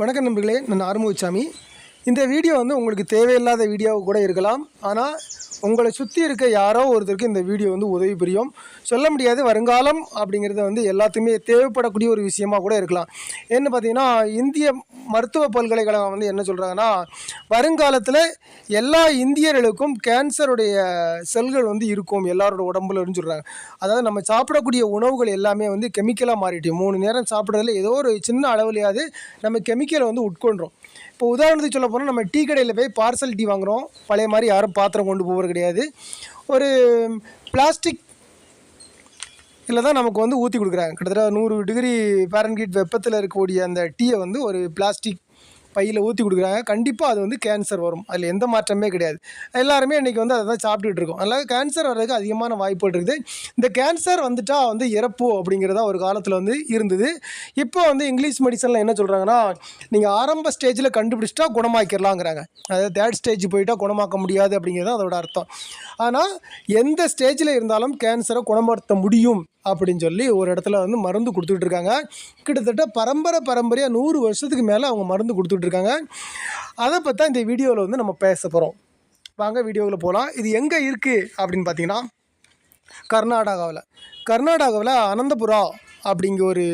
வணக்கம் நண்பர்களே நான் ஆறுமுகசாமி இந்த வீடியோ வந்து உங்களுக்கு தேவையில்லாத வீடியோவாக கூட இருக்கலாம். ஆனால் உங்களை சுற்றி இருக்க யாரோ ஒருத்தருக்கு இந்த வீடியோ வந்து உதவி புரியும். சொல்ல முடியாது வருங்காலம் அப்படிங்கிறது வந்து எல்லாத்துக்குமே தேவைப்படக்கூடிய ஒரு விஷயமாக கூட இருக்கலாம். என்ன பார்த்தீங்கன்னா இந்திய மருத்துவ பல்கலைக்கழகம் வந்து என்ன சொல்கிறாங்கன்னா வருங்காலத்தில் எல்லா இந்தியர்களுக்கும் கேன்சருடைய செல்கள் வந்து இருக்கும் எல்லாரோட உடம்புல சொல்கிறாங்க அதாவது நம்ம சாப்பிடக்கூடிய உணவுகள் எல்லாமே வந்து கெமிக்கலாக மாறிட்டு மூணு நேரம் சாப்பிட்றதுல ஏதோ ஒரு சின்ன அளவுலையாவது நம்ம கெமிக்கலை வந்து உட்கொண்டோம் இப்போ உதாரணத்துக்கு சொல்ல போனால் நம்ம டீ கடையில் போய் பார்சல் டீ வாங்குகிறோம் பழைய மாதிரி யாரும் பாத்திரம் கொண்டு போகிறது கிடையாது. ஒரு பிளாஸ்டிக் இதில் தான் நமக்கு வந்து ஊற்றி கொடுக்குறாங்க. கிட்டத்தட்ட நூறு டிகிரி ஃபேரன்ஹீட் வெப்பத்தில் இருக்கக்கூடிய அந்த டீயை வந்து ஒரு பிளாஸ்டிக் பையில் ஊற்றி கொடுக்குறாங்க. கண்டிப்பாக அது வந்து கேன்சர் வரும். அதில் எந்த மாற்றமே கிடையாது. எல்லாருமே இன்றைக்கி வந்து அதை தான் சாப்பிட்டுட்டு இருக்கோம். அதனால் கேன்சர் வர்றதுக்கு அதிகமான வாய்ப்புகள் இருக்குது. இந்த கேன்சர் வந்துட்டால் வந்து இறப்பு அப்படிங்கிறதா ஒரு காலத்தில் வந்து இருந்தது. இப்போ வந்து இங்கிலீஷ் மெடிசனில் என்ன சொல்கிறாங்கன்னா நீங்கள் ஆரம்ப ஸ்டேஜில் கண்டுபிடிச்சிட்டா குணமாக்கிடலாங்கிறாங்க அதாவது தேர்ட் ஸ்டேஜ் போயிட்டால் குணமாக்க முடியாது அப்படிங்கிறது அதோட அர்த்தம். ஆனால் எந்த ஸ்டேஜில் இருந்தாலும் கேன்சரை குணப்படுத்த முடியும். அப்படின்னு சொல்லி ஒரு இடத்துல வந்து மருந்து கொடுத்துட்ருக்காங்க கிட்டத்தட்ட பரம்பரை பரம்பரையாக நூறு வருஷத்துக்கு மேலே அவங்க மருந்து கொடுத்துட்டு இருக்காங்க. அதை பற்றி தான் இந்த வீடியோவில் வந்து நம்ம பேச போகிறோம் வாங்க வீடியோவில் போகலாம் இது எங்கே இருக்குது அப்படின்னு பார்த்தீங்கன்னா கர்நாடகாவில். கர்நாடகாவில் அனந்தபுரா அப்படிங்கிற ஒரு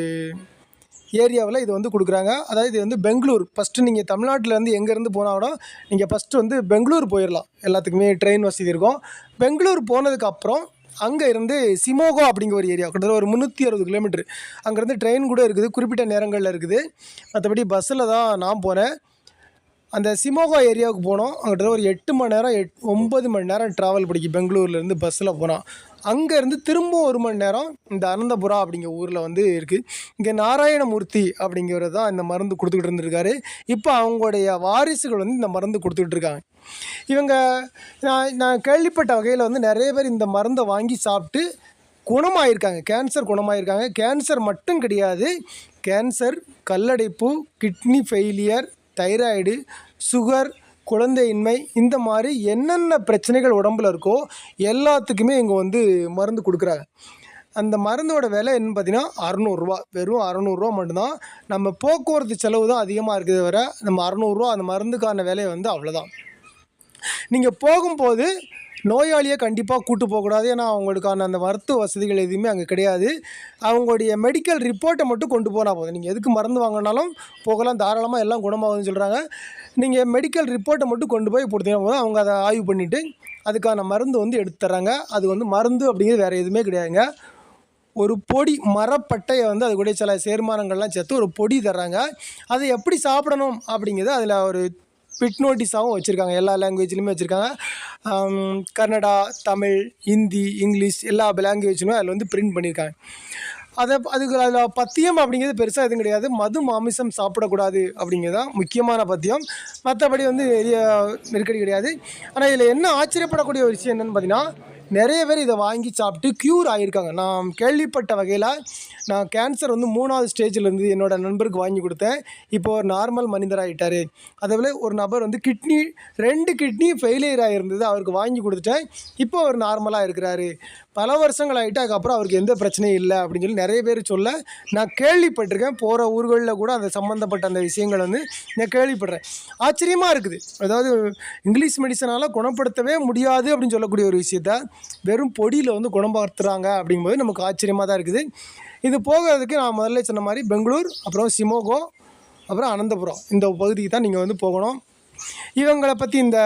ஏரியாவில் இது வந்து கொடுக்குறாங்க. அதாவது இது வந்து பெங்களூர். ஃபஸ்ட்டு நீங்கள் தமிழ்நாட்டிலேருந்து எங்கேருந்து போனால் கூட நீங்கள் ஃபஸ்ட்டு வந்து பெங்களூர் போயிடலாம் எல்லாத்துக்குமே ட்ரெயின் வசதி இருக்கும். பெங்களூர் போனதுக்கப்புறம் அங்கே இருந்து சிமோகோ அப்படிங்கிற ஒரு ஏரியா கிட்டத்தட்ட ஒரு முந்நூற்றி அறுபது கிலோமீட்டர் அங்கேருந்து ட்ரெயின் கூட இருக்குது குறிப்பிட்ட நேரங்களில் இருக்குது. மற்றபடி பஸ்ஸில் தான் நான் போனேன் அந்த சிமோகா ஏரியாவுக்கு போனோம். அங்கிட்ட ஒரு எட்டு மணி நேரம் எட் ஒம்பது மணி நேரம் ட்ராவல் பிடிக்கும் பெங்களூர்லேருந்து பஸ்ஸில் போனோம். அங்கேருந்து திரும்ப ஒரு மணி நேரம் இந்த அனந்தபுரா அப்படிங்கிற ஊரில் வந்து இருக்குது இங்கே நாராயணமூர்த்தி அப்படிங்கிறது தான் இந்த மருந்து கொடுத்துக்கிட்டு இருந்திருக்காரு. இப்போ அவங்களுடைய வாரிசுகள் வந்து இந்த மருந்து கொடுத்துக்கிட்டு இருக்காங்க. இவங்க நான் நான் கேள்விப்பட்ட வகையில் வந்து நிறைய பேர் இந்த மருந்தை வாங்கி சாப்பிட்டு குணமாயிருக்காங்க. கேன்சர் குணமாயிருக்காங்க. கேன்சர் மட்டும் கிடையாது. கேன்சர் கல்லடைப்பு கிட்னி ஃபெயிலியர் தைராய்டு சுகர் குழந்தையின்மை இந்த மாதிரி என்னென்ன பிரச்சனைகள் உடம்புல இருக்கோ எல்லாத்துக்குமே இங்கே வந்து மருந்து கொடுக்குறாங்க. அந்த மருந்தோட விலை என்னன்னு பார்த்தீங்கன்னா அறநூறுரூவா வெறும் அறநூறுரூவா மட்டும்தான். நம்ம போக்குவரத்து செலவு தான் அதிகமாக இருக்குது வர நம்ம அறநூறுரூவா அந்த மருந்துக்கான விலை வந்து அவ்வளோதான் நீங்கள் போகும்போது நோயாளியை கண்டிப்பாக கூட்டு போகக்கூடாது. ஏன்னா அவங்களுக்கான அந்த மருத்துவ வசதிகள் எதுவுமே அங்கே கிடையாது. அவங்களுடைய மெடிக்கல் ரிப்போர்ட்டை மட்டும் கொண்டு போனால் போதும். நீங்கள் எதுக்கு மருந்து வாங்கினாலும் போகலாம் தாராளமாக எல்லாம் குணமாகுதுன்னு சொல்கிறாங்க நீங்கள் மெடிக்கல் ரிப்போர்ட்டை மட்டும் கொண்டு போய் கொடுத்தீங்கன்னா போதும். அவங்க அதை ஆய்வு பண்ணிவிட்டு அதுக்கான மருந்து வந்து எடுத்து தர்றாங்க. அது வந்து மருந்து அப்படிங்கிறது வேறு எதுவுமே கிடையாதுங்க. ஒரு பொடி மரப்பட்டையை வந்து அது கூட சில சேர்மானங்கள்லாம் சேர்த்து ஒரு பொடி தர்றாங்க. அதை எப்படி சாப்பிடணும் அப்படிங்கிறது அதில் ஒரு பிட் நோட்டீஸாகவும் வச்சுருக்காங்க. எல்லா லாங்குவேஜ்லையுமே வச்சுருக்காங்க. கன்னடா தமிழ் ஹிந்தி இங்கிலீஷ் எல்லா லாங்குவேஜ்லையும் அதில் வந்து பிரிண்ட் பண்ணியிருக்காங்க. அதை அதுக்கு அதில் பத்தியம் அப்படிங்கிறது பெருசாக எதுவும் கிடையாது. மது மாமிசம் சாப்பிடக்கூடாது அப்படிங்கிறது தான் முக்கியமான பத்தியம். மற்றபடி வந்து நெருக்கடி கிடையாது. ஆனால் இதில் என்ன ஆச்சரியப்படக்கூடிய ஒரு விஷயம் என்னென்னு பார்த்தீங்கன்னா நிறைய பேர் இதை வாங்கி சாப்பிட்டு க்யூர் ஆகியிருக்காங்க நான் கேள்விப்பட்ட வகையில் நான் கேன்சர் வந்து மூணாவது ஸ்டேஜில் இருந்து என்னோட நண்பருக்கு வாங்கி கொடுத்தேன். இப்போ ஒரு நார்மல் மனிதர் ஆகிட்டார் அதே போல் ஒரு நபர் வந்து கிட்னி ரெண்டு கிட்னி ஃபெயிலியர் ஆகிருந்தது அவருக்கு வாங்கி கொடுத்துட்டேன். இப்போ அவர் நார்மலாக இருக்கிறாரு. பல வருஷங்கள் ஆகிட்டு அதுக்கப்புறம் அவருக்கு எந்த பிரச்சனையும் இல்லை அப்படின்னு சொல்லி நிறைய பேர் சொல்ல நான் கேள்விப்பட்டிருக்கேன். போகிற ஊர்களில் கூட அந்த சம்மந்தப்பட்ட அந்த விஷயங்கள் வந்து நான் கேள்விப்படுறேன். ஆச்சரியமாக இருக்குது. அதாவது இங்கிலீஷ் மெடிசனால் குணப்படுத்தவே முடியாது அப்படின்னு சொல்லக்கூடிய ஒரு விஷயத்தை வெறும் பொடியில் வந்து குணப்படுத்துகிறாங்க அப்படிங்கும்போது நமக்கு ஆச்சரியமாக தான் இருக்குது. இது போகிறதுக்கு நான் முதல்ல சொன்ன மாதிரி பெங்களூர் அப்புறம் சிமோகோ அப்புறம் அனந்தபுரம். இந்த பகுதிக்கு தான் நீங்கள் வந்து போகணும். இவங்களை பற்றி இந்த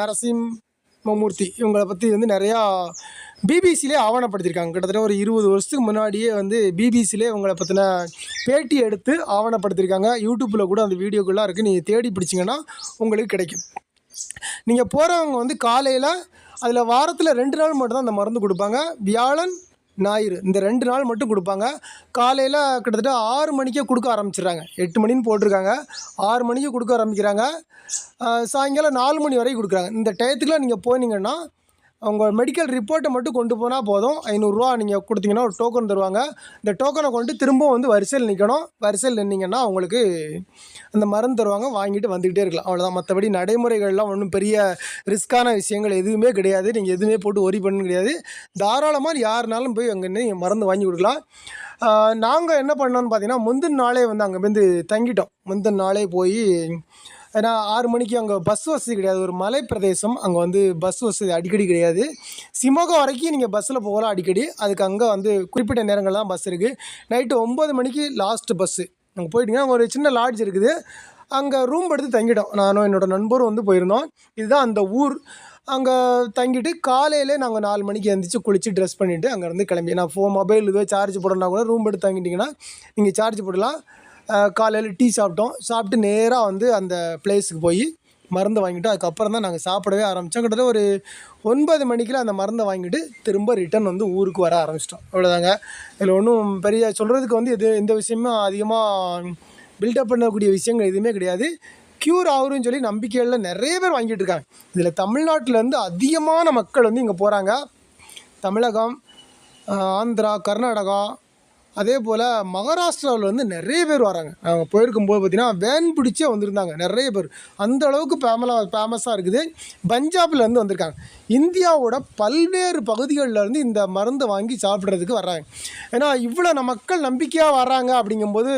நரசிம்மமூர்த்தி இவங்களை பற்றி வந்து நிறையா பிபிசிலே ஆவணப்படுத்தியிருக்காங்க. கிட்டத்தட்ட ஒரு இருபது வருஷத்துக்கு முன்னாடியே வந்து பிபிசிலே இவங்களை பற்றின பேட்டி எடுத்து ஆவணப்படுத்தியிருக்காங்க. யூடியூப்பில் கூட அந்த வீடியோக்கெல்லாம் இருக்குது நீங்கள் தேடி பிடிச்சிங்கன்னா உங்களுக்கு கிடைக்கும். நீங்கள் போகிறவங்க வந்து காலையில் அதில் வாரத்தில் ரெண்டு நாள் மட்டும்தான் அந்த மருந்து கொடுப்பாங்க. வியாழன் ஞாயிறு இந்த ரெண்டு நாள் மட்டும் கொடுப்பாங்க. காலையில் கிட்டத்தட்ட ஆறு மணிக்கே கொடுக்க ஆரம்பிச்சிடுறாங்க. எட்டு மணின்னு போட்டிருக்காங்க. ஆறு மணிக்கு கொடுக்க ஆரம்பிக்கிறாங்க. சாயங்காலம் நாலு மணி வரைக்கும் கொடுக்குறாங்க. இந்த டயத்துக்குலாம் நீங்கள் போனீங்கன்னா அவங்க மெடிக்கல் ரிப்போர்ட்டை மட்டும் கொண்டு போனால் போதும். ஐநூறுரூவா நீங்கள் கொடுத்தீங்கன்னா ஒரு டோக்கன் தருவாங்க. இந்த டோக்கனை கொண்டு திரும்பவும் வந்து வரிசையில் நிற்கணும் வரிசையில் நின்னீங்கன்னா உங்களுக்கு அந்த மருந்து தருவாங்க. வாங்கிட்டு வந்துக்கிட்டே இருக்கலாம். அவ்வளோதான் மற்றபடி நடைமுறைகள்லாம் ஒன்றும் பெரிய ரிஸ்க்கான விஷயங்கள் எதுவுமே கிடையாது. நீங்கள் எதுவுமே போட்டு ஒரி பண்ண கிடையாது. தாராளமாக யாருனாலும் போய் அங்கே நீங்கள் மருந்து வாங்கி கொடுக்கலாம். நாங்கள் என்ன பண்ணோன்னு பார்த்தீங்கன்னா முந்தின நாளே வந்து அங்கே வந்து தங்கிட்டோம். முந்தின நாளே போய் ஏன்னா ஆறு மணிக்கு அங்கே பஸ் வசதி கிடையாது. ஒரு மலை பிரதேசம் அங்கே வந்து பஸ் வசதி அடிக்கடி கிடையாது. சிமோகா வரைக்கும் நீங்கள் பஸ்ஸில் போகலாம் அடிக்கடி. அதுக்கு அங்கே வந்து குறிப்பிட்ட நேரங்கள் தான் பஸ் இருக்குது நைட்டு ஒம்பது மணிக்கு லாஸ்ட்டு பஸ்ஸு அங்கே போயிட்டீங்கன்னா அங்கே ஒரு சின்ன லாட்ஜ் இருக்குது. அங்கே ரூம் எடுத்து தங்கிட்டோம். நானும் என்னோடய நண்பரும் வந்து போயிருந்தோம். இதுதான் அந்த ஊர். அங்கே தங்கிட்டு காலையிலே நாங்கள் நாலு மணிக்கு எழுந்திரிச்சு குளித்து ட்ரெஸ் பண்ணிவிட்டு அங்கேருந்து கிளம்பி. நான் ஃபோன் மொபைல் இதுவே சார்ஜ் போடணுன்னா கூட ரூம் எடுத்து தங்கிட்டிங்கன்னா நீங்கள் சார்ஜ் போடலாம். காலையில் டீ சாப்பிட்டோம். சாப்பிட்டு நேராக வந்து அந்த பிளேஸுக்கு போய் மருந்து வாங்கிட்டு அதுக்கப்புறம் தான் நாங்கள் சாப்பிடவே ஆரம்பித்தோம் கிட்டத்தட்ட ஒரு ஒன்பது மணிக்கெலாம் அந்த மருந்தை வாங்கிட்டு திரும்ப ரிட்டர்ன் வந்து ஊருக்கு வர ஆரம்பிச்சிட்டோம். அவ்வளோதாங்க இதில் ஒன்றும் பெரிய சொல்கிறதுக்கு வந்து எது எந்த விஷயமும் அதிகமாக பில்டப் பண்ணக்கூடிய விஷயங்கள் எதுவுமே கிடையாது. க்யூர் ஆகும்னு சொல்லி நம்பிக்கைகளில் நிறைய பேர் வாங்கிட்டு இருக்காங்க. இதில் தமிழ்நாட்டிலேருந்து அதிகமான மக்கள் வந்து இங்கே போகிறாங்க தமிழகம் ஆந்திரா கர்நாடகா அதே போல் மகாராஷ்டிராவில் வந்து நிறைய பேர் வராங்க. நாங்கள் போயிருக்கும்போது பார்த்திங்கன்னா வேன் பிடிச்சே வந்திருந்தாங்க நிறைய பேர். அந்த அளவுக்கு ஃபேமலாக ஃபேமஸாக இருக்குது. பஞ்சாப்லேருந்து வந்திருக்காங்க. இந்தியாவோட பல்வேறு பகுதிகளிலேருந்து இந்த மருந்தை வாங்கி சாப்பிட்றதுக்கு வர்றாங்க. ஏன்னா இவ்வளோ நம்ம மக்கள் நம்பிக்கையாக வர்றாங்க அப்படிங்கும்போது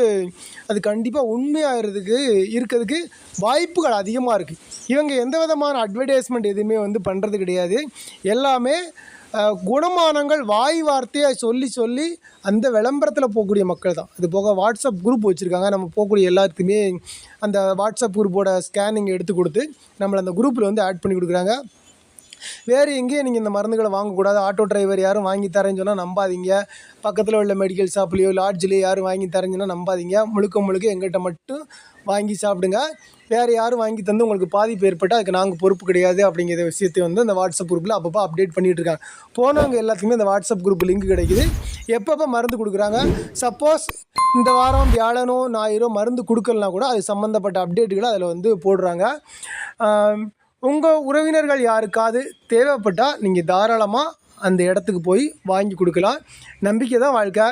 அது கண்டிப்பாக உண்மையாகிறதுக்கு இருக்கிறதுக்கு வாய்ப்புகள் அதிகமாக இருக்குது இவங்க எந்த விதமான அட்வர்டைஸ்மெண்ட் எதுவுமே வந்து பண்ணுறது கிடையாது. எல்லாமே குணமானங்கள் வாய் வார்த்தையாக சொல்லி சொல்லி அந்த விளம்பரத்தில் போகக்கூடிய மக்கள் தான். அது போக வாட்ஸ்அப் குரூப் வச்சுருக்காங்க. நம்ம போகக்கூடிய எல்லாத்துக்குமே அந்த வாட்ஸ்அப் குரூப்போட ஸ்கேனிங் எடுத்து கொடுத்து நம்மளை அந்த குரூப்பில் வந்து ஆட் பண்ணி கொடுக்குறாங்க. வேறு எங்கேயும் நீங்கள் இந்த மருந்துகளை வாங்கக்கூடாது. ஆட்டோ டிரைவர் யாரும் வாங்கி தரேன்னு சொன்னால் நம்பாதீங்க. பக்கத்தில் உள்ள மெடிக்கல் ஷாப்லேயோ லாட்ஜ்லேயோ யாரும் வாங்கி தரேன்னு சொன்னால் நம்பாதீங்க. முழுக்க முழுக்க எங்கள்கிட்ட மட்டும் வாங்கி சாப்பிடுங்க. வேறு யாரும் வாங்கி தந்து உங்களுக்கு பாதிப்பு ஏற்பட்டால் அதுக்கு நாங்கள் பொறுப்பு கிடையாது அப்படிங்கிற விஷயத்தை வந்து அந்த வாட்ஸ்அப் குரூப்பில் அப்பப்போ அப்டேட் பண்ணிகிட்டு இருக்காங்க. போனவங்க எல்லாத்துக்குமே அந்த வாட்ஸ்அப் குரூப் லிங்க் கிடைக்குது. எப்பப்போ மருந்து கொடுக்குறாங்க? சப்போஸ் இந்த வாரம் வியாழனோ ஞாயிறோ மருந்து கொடுக்கலனா கூட அது சம்மந்தப்பட்ட அப்டேட்டுகளை அதில் வந்து போடுறாங்க. உங்கள் உறவினர்கள் யாருக்காவது தேவைப்பட்டால் நீங்கள் தாராளமாக அந்த இடத்துக்கு போய் வாங்கி கொடுக்கலாம். நம்பிக்கை தான் வாழ்க்கை.